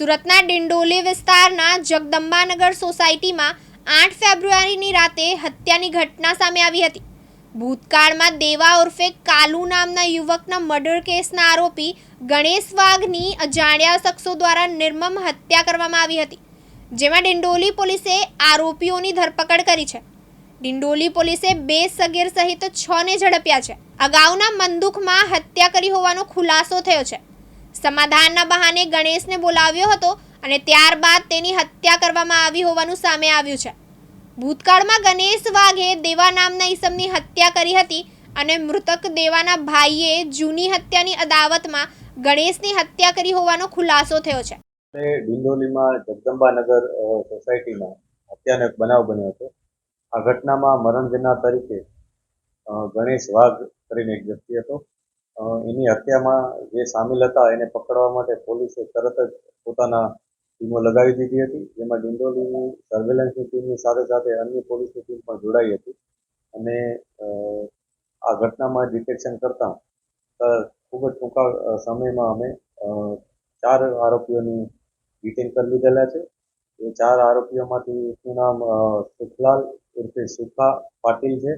સુરતના ડિંડોલી વિસ્તારના જગદંબાનગર સોસાયટીમાં આઠ ફેબ્રુઆરીની રાતે હત્યાની ઘટના સામે આવી હતી. ભૂતકાળમાં દેવા ઉર્ફે કાલુ નામના યુવકના મર્ડર કેસના આરોપી ગણેશ વાઘની અજાણ્યા શખ્સો દ્વારા નિર્મમ હત્યા કરવામાં આવી હતી, જેમાં ડિંડોલી પોલીસે આરોપીઓની ધરપકડ કરી છે. ડિંડોલી પોલીસે બે સગીર સહિત છ ને ઝડપ્યા છે. અગાઉના મંદુકમાં હત્યા કરી હોવાનો ખુલાસો થયો છે. સમાધાનના બહાને ગણેશને બોલાવ્યો હતો અને ત્યારબાદ તેની હત્યા કરવામાં આવી હોવાનું સામે આવ્યું છે. ભૂતકાળમાં ગણેશ વાઘે દેવા નામના ઈસમની હત્યા કરી હતી અને મૃતક દેવાના ભાઈએ જૂની હત્યાની અદાવતમાં ગણેશની હત્યા કરી હોવાનો ખુલાસો થયો છે. ડિંડોલીમાં જગદંબાનગર સોસાયટીમાં હત્યાનો એક બનાવ બન્યો હતો. આ ઘટનામાં મરણ જનાર તરીકે ગણેશ વાઘ કરીને એક વ્યક્તિ હતો. એની હત્યામાં જે સામેલ હતા, એને પકડવા માટે પોલીસે તરત જ પોતાના ટીમો લગાવી દીધી હતી, જેમાં ડિંડોલીની સર્વેલન્સની ટીમની સાથે સાથે અન્ય પોલીસની ટીમ પણ જોડાઈ હતી. અને આ ઘટનામાં ડિટેક્શન કરતાં ખૂબ જ ટૂંકા સમયમાં અમે ચાર આરોપીઓની ડિટેન કરી લીધેલા છે. એ ચાર આરોપીઓમાંથી એકનું નામ સુખલાલ ઉર્ફે સુખા પાટીલ છે.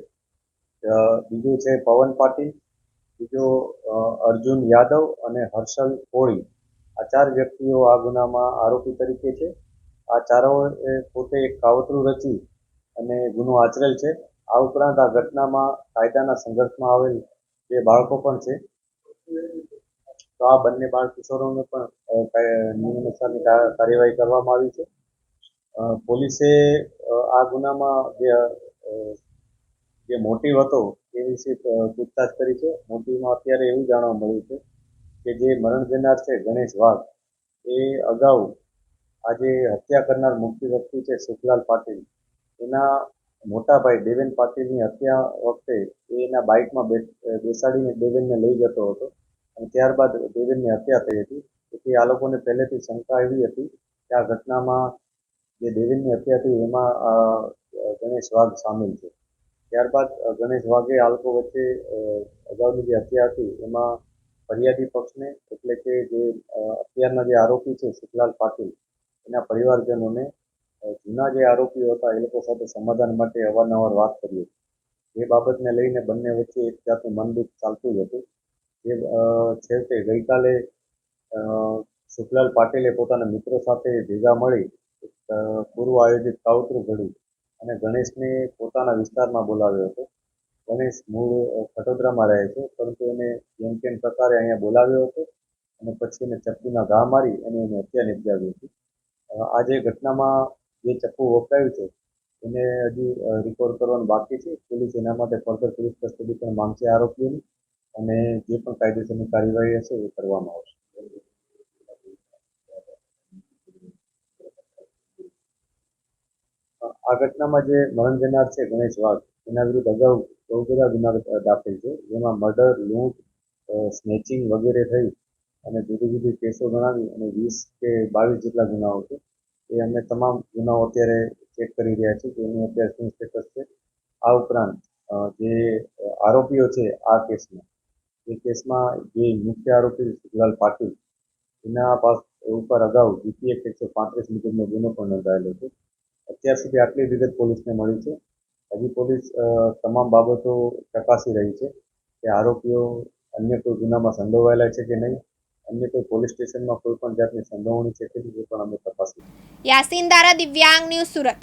બીજું છે પવન પાટીલ. બીજો અર્જુન યાદવ અને હર્ષલ કોળી. આ ચાર વ્યક્તિઓ આ ગુનામાં આરોપી તરીકે છે. આ ચારોએ પોતે એક કાવતરું રચી અને ગુનો આચરેલ છે. આ ઉપરાંત આ ઘટનામાં કાયદાના સંઘર્ષમાં આવેલ બે બાળકો પણ છે. તો આ બંને બાળ કિશોરોને પણ અ, કાય- નિયમ અનુસારની કા- કાર્યવાહી કરવામાં આવી છે. પોલીસે આ ગુનામાં જે જે મોટિવ હતો એ વિશે પૂછતાછ કરી છે. મોટિવમાં અત્યારે એવું જાણવા મળ્યું છે કે જે મરણ જનાર છે ગણેશ વાઘ, એ અગાઉ આજે હત્યા કરનાર મુખ્ય વ્યક્તિ છે સુખલાલ પાટીલ. એના મોટા ભાઈ દેવેન પાટીલની હત્યા વખતે એ એના બાઇકમાં બેસાડીને દેવેનને લઈ જતો હતો અને ત્યારબાદ દેવેનની હત્યા થઈ હતી. તેથી આ લોકોને પહેલેથી શંકા એવી હતી કે આ ઘટનામાં જે દેવેનની હત્યા થઈ એમાં ગણેશ વાઘ સામેલ છે. ત્યારબાદ ગણેશ વાઘે આ લોકો વચ્ચે અગાઉની જે હત્યા હતી, એમાં ફરિયાદી પક્ષને એટલે કે જે અત્યારના જે આરોપી છે સુખલાલ પાટીલ, એના પરિવારજનોને જૂના જે આરોપીઓ હતા, એ લોકો સાથે સમાધાન માટે અવારનવાર વાત કરી હતી. એ બાબતને લઈને બંને વચ્ચે એક જાતનું મનદુખ ચાલતું જ હતું. જે છેવટે ગઈકાલે સુખલાલ પાટીલે પોતાના મિત્રો સાથે ભેગા મળી પૂર્વ આયોજિત કાવતરું ઘડ્યું. અને ગણેશને પોતાના વિસ્તારમાં બોલાવ્યો હતો. ગણેશ મૂળ ખટોદરામાં રહે છે, પરંતુ એને જેમ તેમ પ્રકારે અહીંયા બોલાવ્યો હતો અને પછી એને ચપ્પુના ઘા મારી અને એને હત્યા નિપજાવી હતી. આજે ઘટનામાં જે ચપ્પુ વપરાયું છે, એને હજી રિકોર્ડ કરવાનું બાકી છે. પોલીસ એના માટે ફર્ધર પોલીસ કસ્ટડી પણ માંગશે આરોપીઓની અને જે પણ કાયદેસરની કાર્યવાહી હશે એ કરવામાં આવશે. આ ઘટનામાં જે મરણ જનાર છે ગણેશ વાઘ, એના વિરુદ્ધ અગાઉ બહુ બધા ગુના દાખલ છે, જેમાં મર્ડર, લૂંટ સ્નેચિંગ વગેરે થઈ અને જુદી જુદી કેસો ગણાવી અને વીસ કે બાવીસ જેટલા ગુનાઓ છે. એ અમે તમામ ગુનાઓ અત્યારે ચેક કરી રહ્યા છીએ કે એનું અત્યારે શું સ્ટેટસ છે. આ ઉપરાંત જે આરોપીઓ છે આ કેસમાં, એ કેસમાં જે મુખ્ય આરોપી સુખલાલ પાટીલ, એના પાસ ઉપર અગાઉ જીપીએફ એકસો પાંત્રીસ મુજબનો ગુનો પણ નોંધાયેલો છે. અત્યાર સુધી આટલી વિગત પોલીસને મળી છે. હજી પોલીસ તમામ બાબતો ચકાસી રહી છે કે આરોપીઓ અન્ય કોઈ ગુનામાં સંડોવાયેલા છે કે નહીં, અન્ય કોઈ પોલીસ સ્ટેશનમાં કોઈ પણ જાતની સંડોવણી છે કે નહીં, એ પણ અમે તપાસી યાસીન દારા દિવ્યાંગ ન્યૂઝ સુરત.